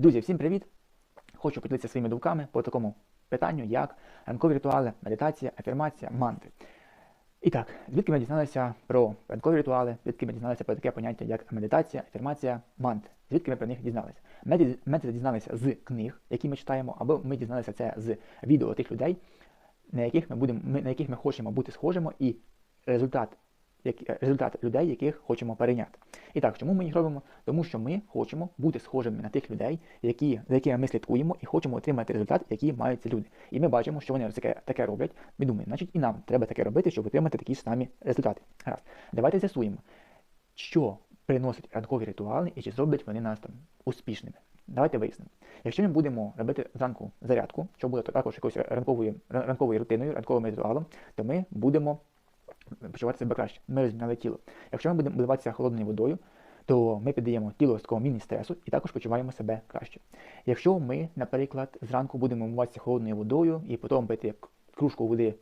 Друзі, всім привіт! Хочу поділитися своїми думками по такому питанню, як ранкові ритуали, медитація, афірмація, мантри. І так, звідки ми дізналися про ранкові ритуали, звідки ми дізналися про таке поняття, як медитація, афірмація, мантри. Звідки ми про них дізналися? Ми, ми це дізналися з книг, які ми читаємо, або ми дізналися це з відео тих людей, на яких ми будемо, на яких ми хочемо бути схожими, і результат, результат людей, яких хочемо перейняти. І так, чому ми їх робимо? Тому що ми хочемо бути схожими на тих людей, які, за якими ми слідкуємо, і хочемо отримати результат, який мають ці люди. І ми бачимо, що вони таке, таке роблять. Ми думаємо, значить і нам треба таке робити, щоб отримати такі ж самі результати. Гаразд. Давайте з'ясуємо, що приносять ранкові ритуали і чи зроблять вони нас там успішними. Давайте вияснимо. Якщо ми будемо робити зранку зарядку, що буде також якоюсь ранковою, ранковою рутиною, ранковим ритуалом, то ми будемо почувати себе краще. Ми розміняли тіло. Якщо ми будемо вливатися холодною водою, то ми піддаємо тіло з такого міні-стресу і також почуваємо себе краще. Якщо ми, наприклад, зранку будемо вмиватися холодною водою і потім пити кружку води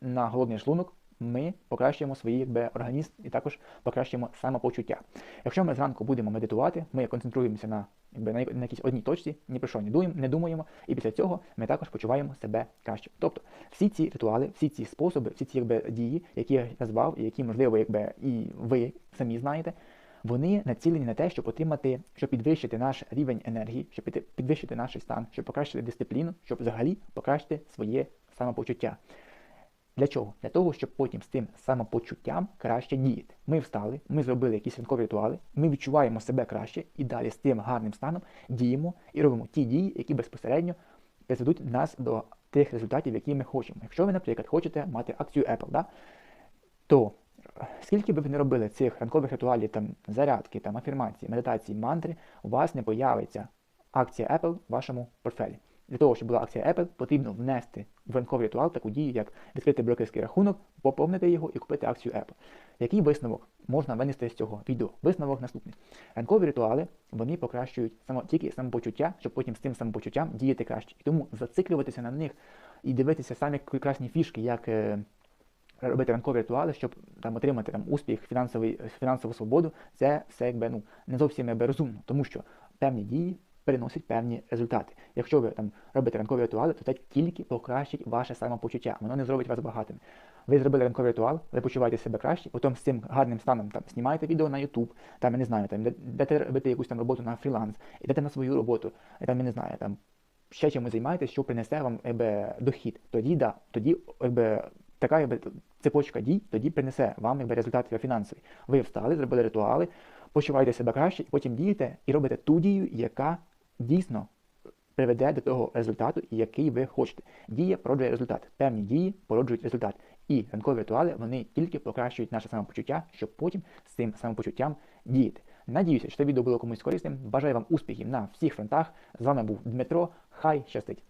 на голодний шлунок, ми покращуємо свій якби, організм і також покращуємо самопочуття. Якщо ми зранку будемо медитувати, ми концентруємося на, якби, на, якійсь одній точці, ні про що не дуємо, не думаємо, і після цього ми також почуваємо себе краще. Тобто всі ці ритуали, всі ці способи, всі ці якби, дії, які я назвав, і які, можливо, якби, і ви самі знаєте, вони націлені на те, щоб отримати, щоб підвищити наш рівень енергії, щоб підвищити наш стан, щоб покращити дисципліну, щоб взагалі покращити своє самопочуття. Для чого? Для того, щоб потім з тим самопочуттям краще діяти. Ми встали, ми зробили якісь ранкові ритуали, ми відчуваємо себе краще і далі з тим гарним станом діємо і робимо ті дії, які безпосередньо призведуть нас до тих результатів, які ми хочемо. Якщо ви, наприклад, хочете мати акцію Apple, да, то е, скільки би ви не робили цих ранкових ритуалів, там зарядки, там афірмації, медитації, мантри, у вас не появиться акція Apple в вашому портфелі. Для того, щоб була акція Apple, потрібно внести в ранковий ритуал таку дію, як відкрити брокерський рахунок, поповнити його і купити акцію Apple. Який висновок можна винести з цього відео? Висновок наступний. Ранкові ритуали вони покращують само, тільки самопочуття, щоб потім з тим самопочуттям діяти краще. І тому зациклюватися на них і дивитися самі прекрасні фішки, як е, робити ранкові ритуали, щоб там отримати там успіх, фінансову свободу, це все якби ну не зовсім якби розумно, тому що певні дії приносять певні результати. Якщо ви там робите ранкові ритуали, то це тільки покращить ваше самопочуття, воно не зробить вас багатим. Ви зробили ранковий ритуал, ви почуваєте себе краще, потім з цим гарним станом там знімаєте відео на YouTube, там я не знаю, там де- йдете робити якусь там роботу на фріланс, йдете на свою роботу, там я не знаю, там ще чимось займаєтесь, що принесе вам якби, дохід. Тоді да, тоді якби, така якби, цепочка дій тоді принесе вам якби, результати фінансові. Ви встали, зробили ритуали, почуваєте себе краще, потім дієте і робите ту дію, яка дійсно приведе до того результату, який ви хочете. Дія породжує результат. Певні дії породжують результат. І ранкові ритуали вони тільки покращують наше самопочуття, щоб потім з цим самопочуттям діяти. Надіюся, що це відео було комусь корисним. Бажаю вам успіхів на всіх фронтах. З вами був Дмитро. Хай щастить!